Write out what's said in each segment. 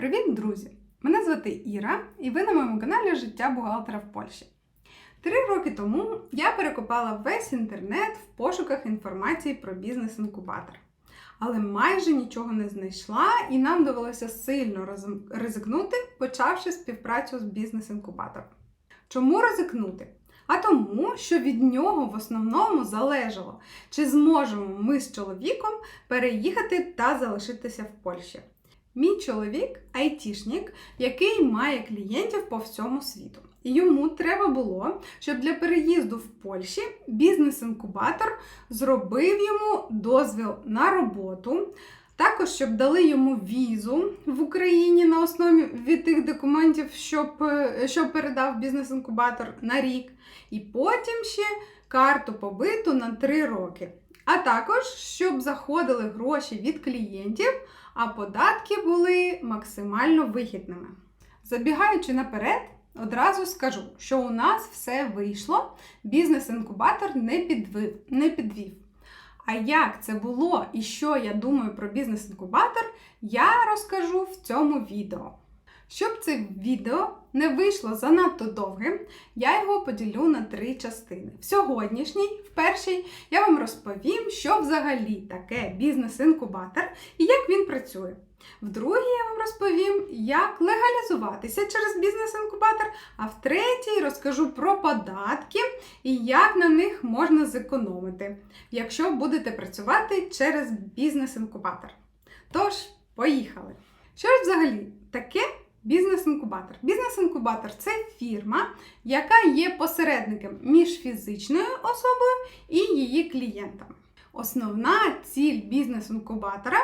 Привіт, друзі! Мене звати Іра, і ви на моєму каналі Життя бухгалтера в Польщі. Три роки тому я перекопала весь інтернет в пошуках інформації про бізнес-інкубатор. Але майже нічого не знайшла, і нам довелося сильно ризикнути, почавши співпрацю з бізнес-інкубатором. Чому ризикнути? А тому, що від нього в основному залежало, чи зможемо ми з чоловіком переїхати та залишитися в Польщі. Мій чоловік айтішник, який має клієнтів по всьому світу. І йому треба було, щоб для переїзду в Польщі бізнес-інкубатор зробив йому дозвіл на роботу. Також, щоб дали йому візу в Україні на основі від тих документів, щоб, е, що передав бізнес-інкубатор на рік, і потім ще карту побиту на 3 роки. А також, щоб заходили гроші від клієнтів, а податки були максимально вигідними. Забігаючи наперед, одразу скажу, що у нас все вийшло, бізнес-інкубатор не підвив, не підвів. А як це було і що я думаю про бізнес-інкубатор, я розкажу в цьому відео. Щоб це відео не вийшло занадто довгим, я його поділю на три частини. В сьогоднішній, в першій, я вам розповім, що взагалі таке бізнес-інкубатор і як він працює. В другій я вам розповім, як легалізуватися через бізнес-інкубатор, а в третій розкажу про податки і як на них можна зекономити, якщо будете працювати через бізнес-інкубатор. Тож, поїхали! Що ж взагалі таке бізнес-інкубатор? Бізнес-інкубатор це фірма, яка є посередником між фізичною особою і її клієнтом. Основна ціль бізнес-інкубатора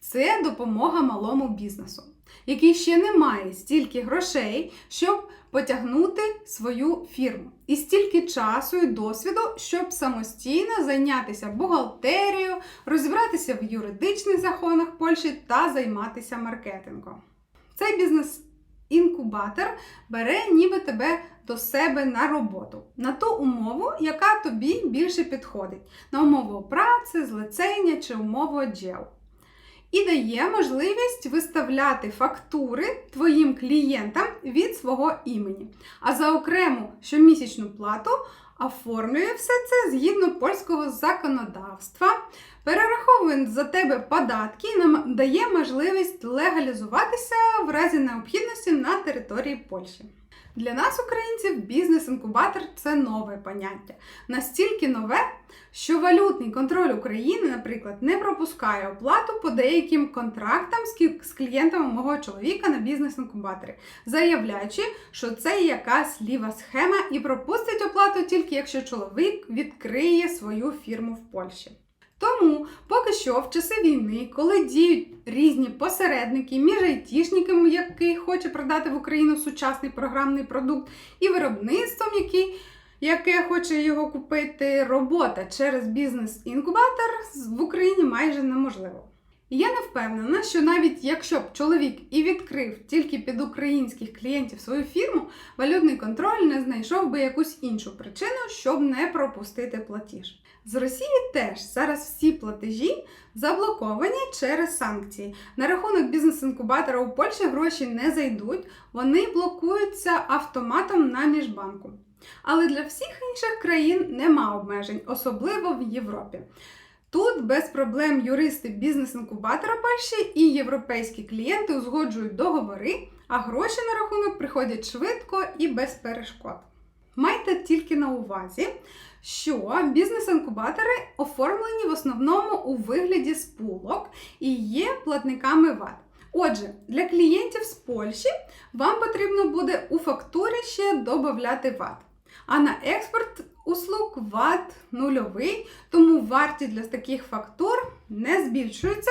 це допомога малому бізнесу, який ще не має стільки грошей, щоб потягнути свою фірму, і стільки часу і досвіду, щоб самостійно зайнятися бухгалтерією, розібратися в юридичних законах Польщі та займатися маркетингом. Цей бізнес-інкубатор бере ніби тебе до себе на роботу, на ту умову, яка тобі більше підходить, на умову праці, злицення чи умову джел. І дає можливість виставляти фактури твоїм клієнтам від свого імені. А за окрему щомісячну плату оформлює все це згідно польського законодавства, перераховує за тебе податки і нам дає можливість легалізуватися в разі необхідності на території Польщі. Для нас, українців, бізнес-інкубатор це нове поняття. Настільки нове, що валютний контроль України, наприклад, не пропускає оплату по деяким контрактам з клієнтами мого чоловіка на бізнес-інкубаторі, заявляючи, що це якась ліва схема і пропустить оплату тільки якщо чоловік відкриє свою фірму в Польщі. Тому поки що в часи війни, коли діють різні посередники між айтішником, який хоче продати в Україну сучасний програмний продукт, і виробництвом, який, яке хоче його купити, робота через бізнес-інкубатор в Україні майже неможливо. Я не впевнена, що навіть якщо б чоловік і відкрив тільки під українських клієнтів свою фірму, валютний контроль не знайшов би якусь іншу причину, щоб не пропустити платіж. З Росії теж зараз всі платежі заблоковані через санкції. На рахунок бізнес-інкубатора у Польщі гроші не зайдуть, вони блокуються автоматом на міжбанку. Але для всіх інших країн нема обмежень, особливо в Європі. Тут без проблем юристи бізнес-інкубатора Польщі і європейські клієнти узгоджують договори, а гроші на рахунок приходять швидко і без перешкод. Майте тільки на увазі, що бізнес-інкубатори оформлені в основному у вигляді спулок і є платниками ВАТ. Отже, для клієнтів з Польщі вам потрібно буде у фактурі ще додати ВАТ. А на експорт услуг ВАТ нульовий, тому вартість для таких фактур не збільшується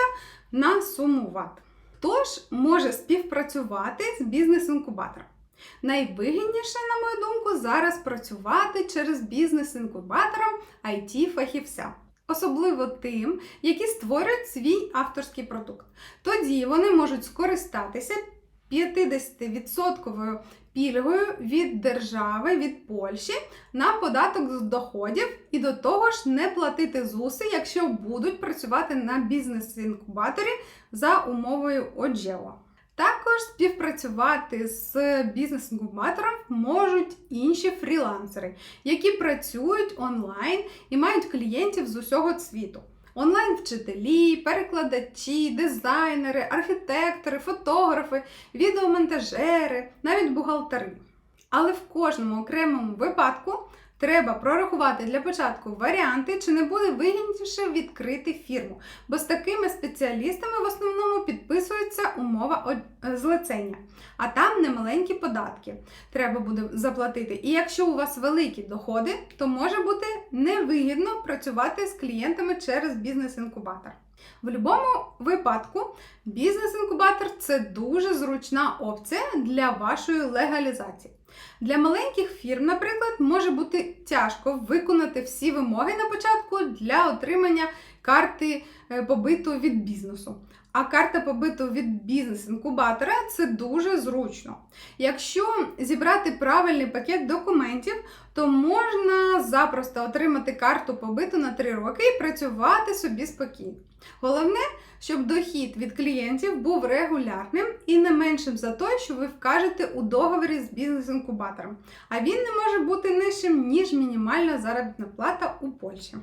на суму ВАТ. Ж може співпрацювати з бізнес-інкубатором? Найвигідніше, на мою думку, зараз працювати через бізнес-інкубатором IT-фахівця. Особливо тим, які створюють свій авторський продукт. Тоді вони можуть скористатися 50% пільгою від держави, від Польщі на податок з доходів і до того ж не платити ЗУСи, якщо будуть працювати на бізнес-інкубаторі за умовою ОДЖЕО. Також співпрацювати з бізнес-інкубатором можуть інші фрілансери, які працюють онлайн і мають клієнтів з усього світу. Онлайн-вчителі, перекладачі, дизайнери, архітектори, фотографи, відеомонтажери, навіть бухгалтери. Але в кожному окремому випадку треба прорахувати для початку варіанти, чи не буде вигідніше відкрити фірму, бо з такими спеціалістами в основному підписується умова е, злицення, а там немаленькі податки треба буде заплатити. І якщо у вас великі доходи, то може бути невигідно працювати з клієнтами через бізнес-інкубатор. В будь-якому випадку бізнес-інкубатор це дуже зручна опція для вашої легалізації. Для маленьких фірм, наприклад, може бути тяжко виконати всі вимоги на початку для отримання карти е, побиту від бізнесу. А карта побиту від бізнес-інкубатора це дуже зручно. Якщо зібрати правильний пакет документів, то можна запросто отримати карту побиту на 3 роки і працювати собі спокійно. Головне, щоб дохід від клієнтів був регулярним і не меншим за той, що ви вкажете у договорі з бізнес-інкубатором. А він не може бути нижчим, ніж мінімальна заробітна плата у Польщі.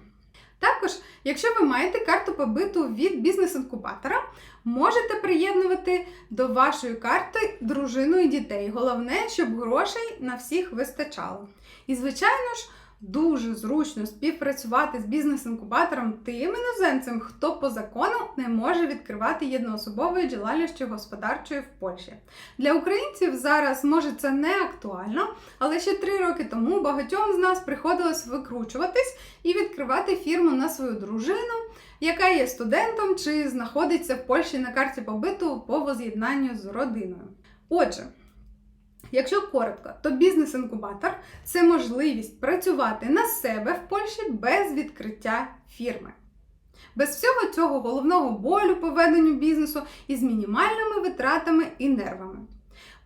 Також, якщо ви маєте карту побиту від бізнес-інкубатора, можете приєднувати до вашої карти дружину і дітей. Головне, щоб грошей на всіх вистачало. І, звичайно ж, дуже зручно співпрацювати з бізнес-інкубатором тим іноземцям, хто по закону не може відкривати єдноособової діяльності господарчої в Польщі. Для українців зараз може це не актуально, але ще три роки тому багатьом з нас приходилось викручуватись і відкривати фірму на свою дружину, яка є студентом чи знаходиться в Польщі на карті побиту по воз'єднанню з родиною. Отже. Якщо коротко, то бізнес-інкубатор це можливість працювати на себе в Польщі без відкриття фірми. Без всього цього головного болю по веденню бізнесу і з мінімальними витратами і нервами.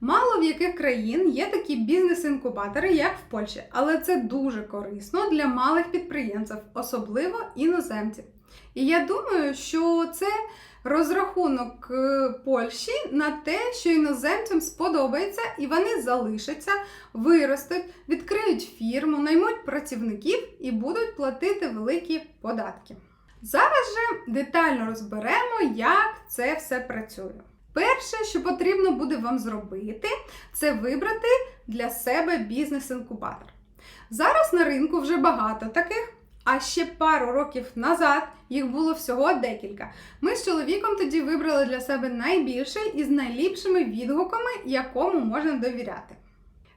Мало в яких країн є такі бізнес-інкубатори, як в Польщі, але це дуже корисно для малих підприємців, особливо іноземців. І я думаю, що це розрахунок е, Польщі на те, що іноземцям сподобається, і вони залишаться, виростуть, відкриють фірму, наймуть працівників і будуть платити великі податки. Зараз же детально розберемо, як це все працює. Перше, що потрібно буде вам зробити, це вибрати для себе бізнес-інкубатор. Зараз на ринку вже багато таких. А ще пару років назад їх було всього декілька. Ми з чоловіком тоді вибрали для себе найбільший із найліпшими відгуками, якому можна довіряти.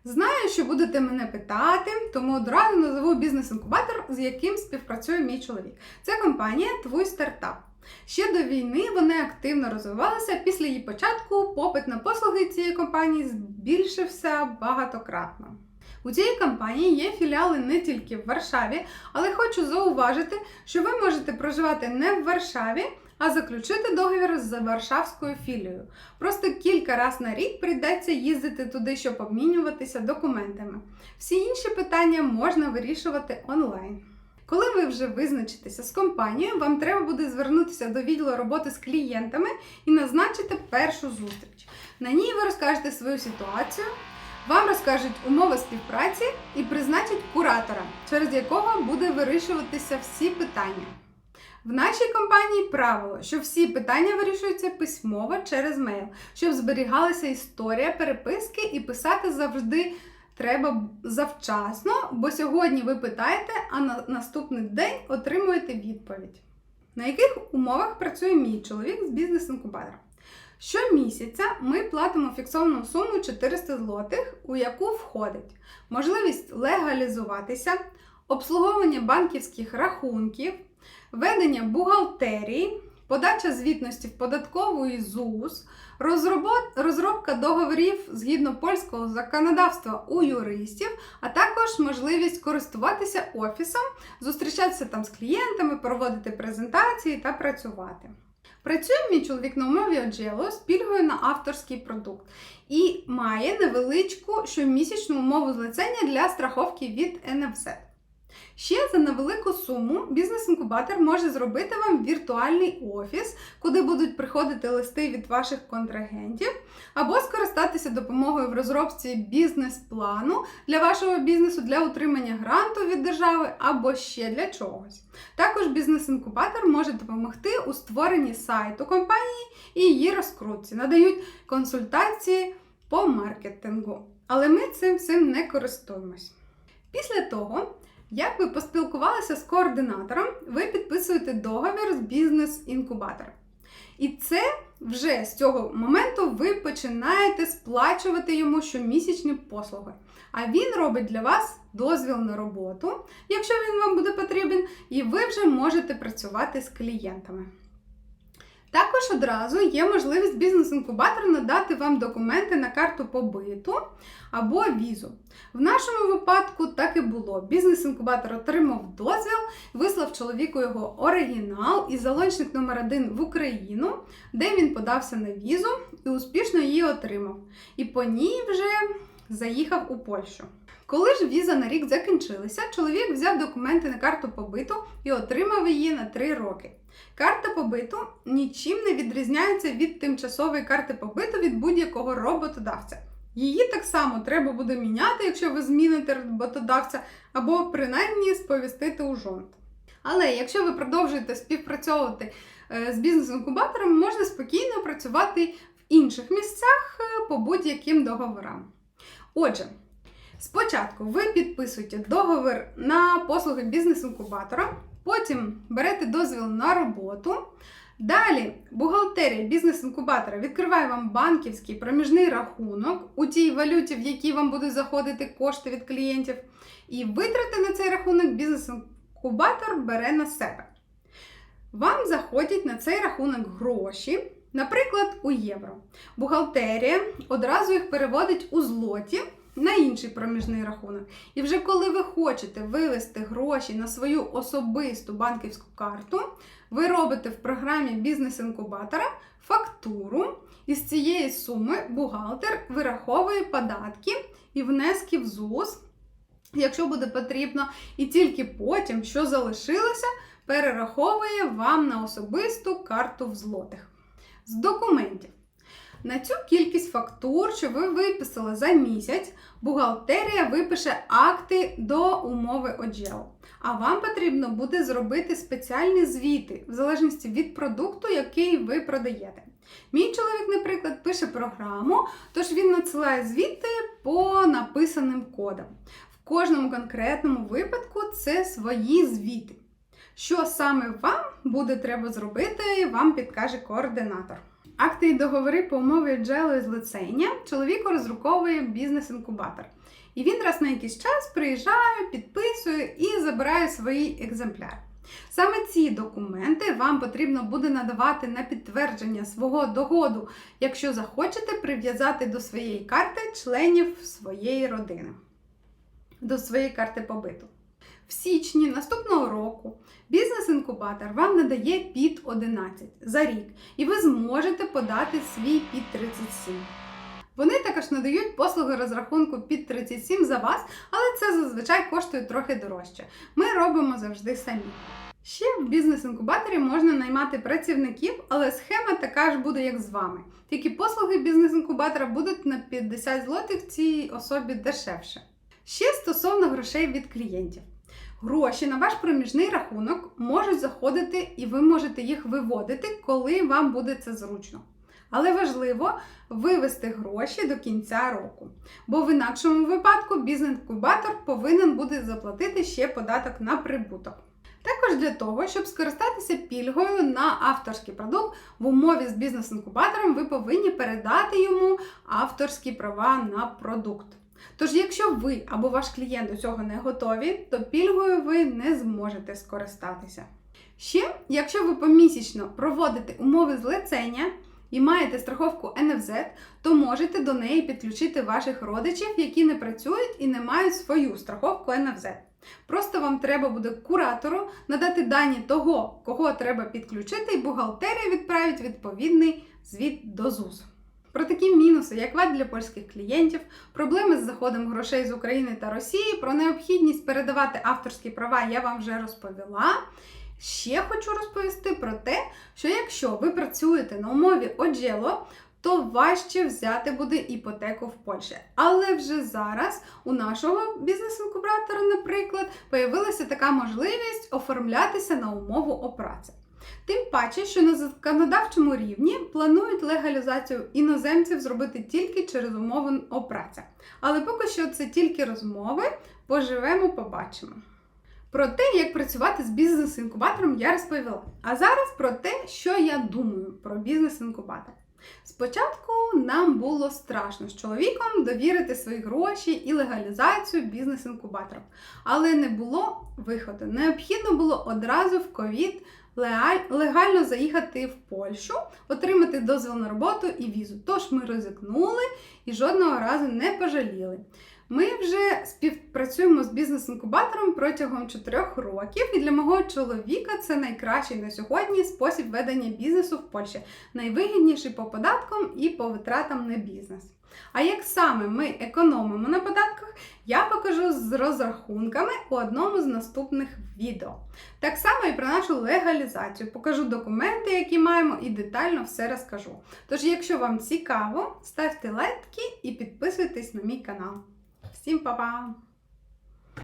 Знаю, що будете мене питати, тому одразу назову бізнес-інкубатор, з яким співпрацює мій чоловік. Це компанія Твій стартап. Ще до війни вони активно розвивалися. Після її початку попит на послуги цієї компанії збільшився багатократно. У цієї компанії є філіали не тільки в Варшаві, але хочу зауважити, що ви можете проживати не в Варшаві, а заключити договір з Варшавською філією. Просто кілька разів на рік прийдеться їздити туди, щоб обмінюватися документами. Всі інші питання можна вирішувати онлайн. Коли ви вже визначитеся з компанією, вам треба буде звернутися до відділу роботи з клієнтами і назначити першу зустріч. На ній ви розкажете свою ситуацію, вам розкажуть умови співпраці і призначать куратора, через якого буде вирішуватися всі питання. В нашій компанії правило, що всі питання вирішуються письмово через мейл, щоб зберігалася історія переписки і писати завжди треба завчасно, бо сьогодні ви питаєте, а на наступний день отримуєте відповідь. На яких умовах працює мій чоловік з бізнес-інкубатором? Щомісяця ми платимо фіксовану суму 400 злотих, у яку входить можливість легалізуватися, обслуговування банківських рахунків, ведення бухгалтерії, подача звітності в податкову і ЗУС, розробка договорів згідно польського законодавства у юристів, а також можливість користуватися офісом, зустрічатися там з клієнтами, проводити презентації та працювати. Працює мій чоловік на умові Оджело з пільгою на авторський продукт і має невеличку щомісячну умову злицення для страховки від НФЗ. Ще за невелику суму бізнес-інкубатор може зробити вам віртуальний офіс, куди будуть приходити листи від ваших контрагентів, або скористатися допомогою в розробці бізнес-плану для вашого бізнесу для отримання гранту від держави або ще для чогось. Також бізнес-інкубатор може допомогти у створенні сайту компанії і її розкрутці, надають консультації по маркетингу. Але ми цим всім не користуємось. Після того, як ви поспілкувалися з координатором, ви підписуєте договір з бізнес-інкубатором. І це вже з цього моменту ви починаєте сплачувати йому щомісячні послуги. А він робить для вас дозвіл на роботу, якщо він вам буде потрібен, і ви вже можете працювати з клієнтами. Також одразу є можливість бізнес-інкубатора надати вам документи на карту побиту або візу. В нашому випадку так і було. Бізнес-інкубатор отримав дозвіл, вислав чоловіку його оригінал і залончник номер 1 в Україну, де він подався на візу і успішно її отримав. І по ній вже заїхав у Польщу. Коли ж віза на рік закінчилася, чоловік взяв документи на карту побиту і отримав її на 3 роки. Карта побиту нічим не відрізняється від тимчасової карти побиту від будь-якого роботодавця. Її так само треба буде міняти, якщо ви зміните роботодавця, або принаймні сповістити у жонт. Але якщо ви продовжуєте співпрацьовувати е, з бізнес-інкубатором, можна спокійно працювати в інших місцях е, по будь-яким договорам. Отже, спочатку ви підписуєте договір на послуги бізнес-інкубатора, потім берете дозвіл на роботу. Далі бухгалтерія бізнес-інкубатора відкриває вам банківський проміжний рахунок у тій валюті, в якій вам будуть заходити кошти від клієнтів. І витрати на цей рахунок бізнес-інкубатор бере на себе. Вам заходять на цей рахунок гроші, наприклад, у євро. Бухгалтерія одразу їх переводить у злоті на інший проміжний рахунок. І вже коли ви хочете вивести гроші на свою особисту банківську карту, ви робите в програмі бізнес-інкубатора фактуру, і з цієї суми бухгалтер вираховує податки і внески в ЗУС, якщо буде потрібно, і тільки потім, що залишилося, перераховує вам на особисту карту в злотих. З документів. На цю кількість фактур, що ви виписали за місяць, бухгалтерія випише акти до умови ОДЖЕО. А вам потрібно буде зробити спеціальні звіти, в залежності від продукту, який ви продаєте. Мій чоловік, наприклад, пише програму, тож він надсилає звіти по написаним кодам. В кожному конкретному випадку це свої звіти. Що саме вам буде треба зробити, вам підкаже координатор. Акти і договори по умові джелу з лицення чоловіку розруковує бізнес-інкубатор. І він раз на якийсь час приїжджає, підписує і забирає свої екземпляри. Саме ці документи вам потрібно буде надавати на підтвердження свого доходу, якщо захочете прив'язати до своєї карти членів своєї родини, до своєї карти побиту. В січні наступного року бізнес-інкубатор вам надає під 11 за рік, і ви зможете подати свій під 37. Вони також надають послуги розрахунку під 37 за вас, але це зазвичай коштує трохи дорожче. Ми робимо завжди самі. Ще в бізнес-інкубаторі можна наймати працівників, але схема така ж буде, як з вами. Тільки послуги бізнес-інкубатора будуть на 50 злотих цій особі дешевше. Ще стосовно грошей від клієнтів. Гроші на ваш проміжний рахунок можуть заходити і ви можете їх виводити, коли вам буде це зручно. Але важливо вивести гроші до кінця року, бо в інакшому випадку бізнес-інкубатор повинен буде заплатити ще податок на прибуток. Також для того, щоб скористатися пільгою на авторський продукт в умові з бізнес-інкубатором, ви повинні передати йому авторські права на продукт. Тож, якщо ви або ваш клієнт до цього не готові, то пільгою ви не зможете скористатися. Ще, якщо ви помісячно проводите умови злицення і маєте страховку НФЗ, то можете до неї підключити ваших родичів, які не працюють і не мають свою страховку НФЗ. Просто вам треба буде куратору надати дані того, кого треба підключити, і бухгалтерія відправить відповідний звіт до ЗУС. Про такі мінуси, як вад для польських клієнтів, проблеми з заходом грошей з України та Росії, про необхідність передавати авторські права я вам вже розповіла. Ще хочу розповісти про те, що якщо ви працюєте на умові оджело, то важче взяти буде іпотеку в Польщі. Але вже зараз у нашого бізнес-інкубатора, наприклад, появилася така можливість оформлятися на умову опраці. Тим паче, що на законодавчому рівні планують легалізацію іноземців зробити тільки через умову опраця. Але поки що це тільки розмови, поживемо, побачимо. Про те, як працювати з бізнес-інкубатором, я розповіла. А зараз про те, що я думаю про бізнес-інкубатор. Спочатку нам було страшно з чоловіком довірити свої гроші і легалізацію бізнес-інкубаторам, але не було виходу. Необхідно було одразу в ковід легально заїхати в Польщу, отримати дозвіл на роботу і візу. Тож ми ризикнули і жодного разу не пожаліли. Ми вже співпрацюємо з бізнес-інкубатором протягом 4 років, і для мого чоловіка це найкращий на сьогодні спосіб ведення бізнесу в Польщі, найвигідніший по податкам і по витратам на бізнес. А як саме ми економимо на податках, я покажу з розрахунками у одному з наступних відео. Так само і про нашу легалізацію. Покажу документи, які маємо, і детально все розкажу. Тож, якщо вам цікаво, ставте лайки і підписуйтесь на мій канал. Всім па-па!